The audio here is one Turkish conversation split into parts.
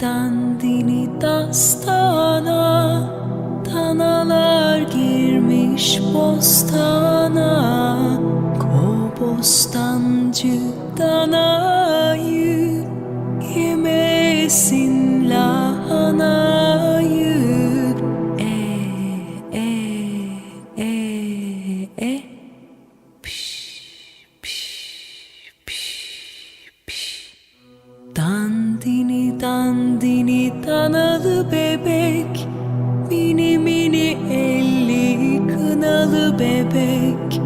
dandini dastana Danalar girmiş bostana. Kobostancı Dandini danalı bebek Mini mini elli kınalı bebek.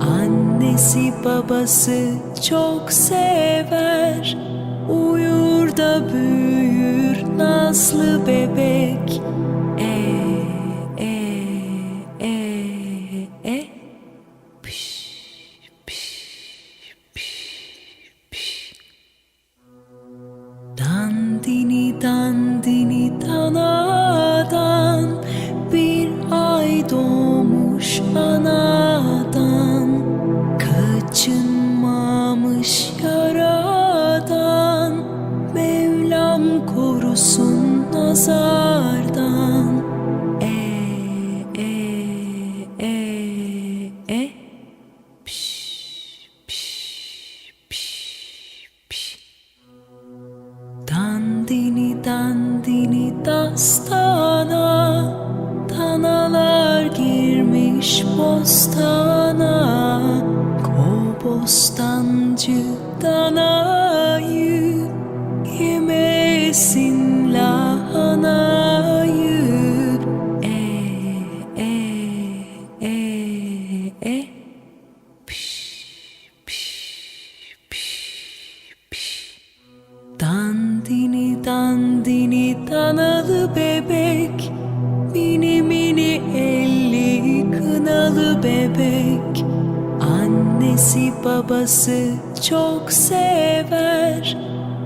Annesi babası çok sever Uyur da büyür nazlı bebek korusun nazardan. E e e e. Piş piş piş piş. Dandini dandini dastana. Danalar girmiş bostana. Kobostancı danayı Yemesin Dandini danalı bebek Mini mini elli kınalı bebek. Annesi babası çok sever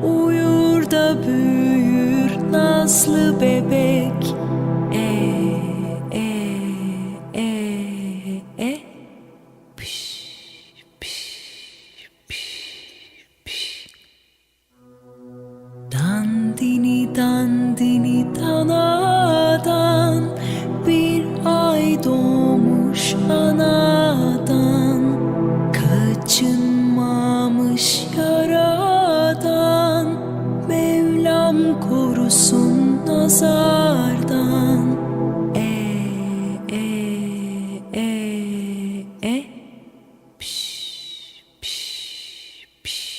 Uyur da büyür nazlı bebek Dandini dandini danadan bir ay doğmuş anadan. Kaçınmamış yaradan Mevlam korusun nazardan. E e e e piş piş piş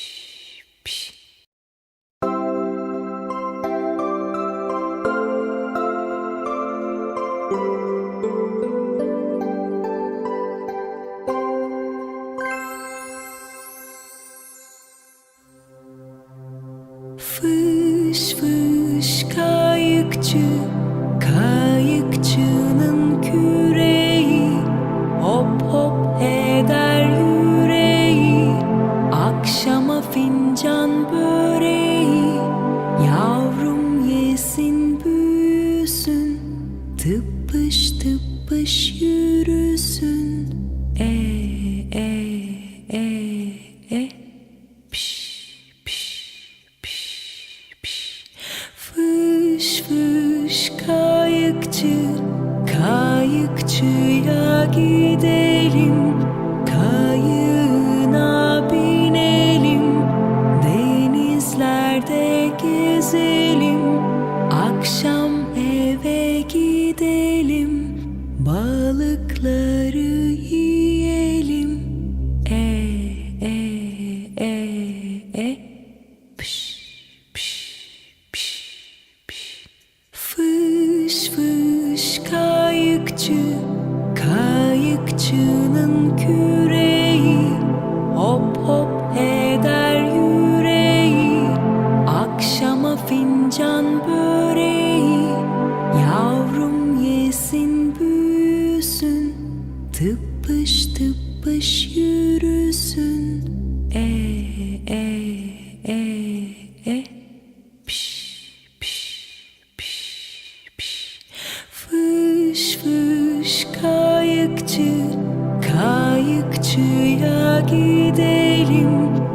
Tıpış tıpış yürüsün. E e e e. Piş piş piş piş. Fış fış kayıkçı Kayıkçıya gidelim. Kayığına binelim. Denizlerde gezelim gidelim Balıkları yiyelim. E e e e. Piş piş piş piş Fış fış kayıkçı Kayıkçının küreği. Hop hop eder yüreği. Akşama fincan böreği Fış fış kayıkçı, kayıkçıya gidelim.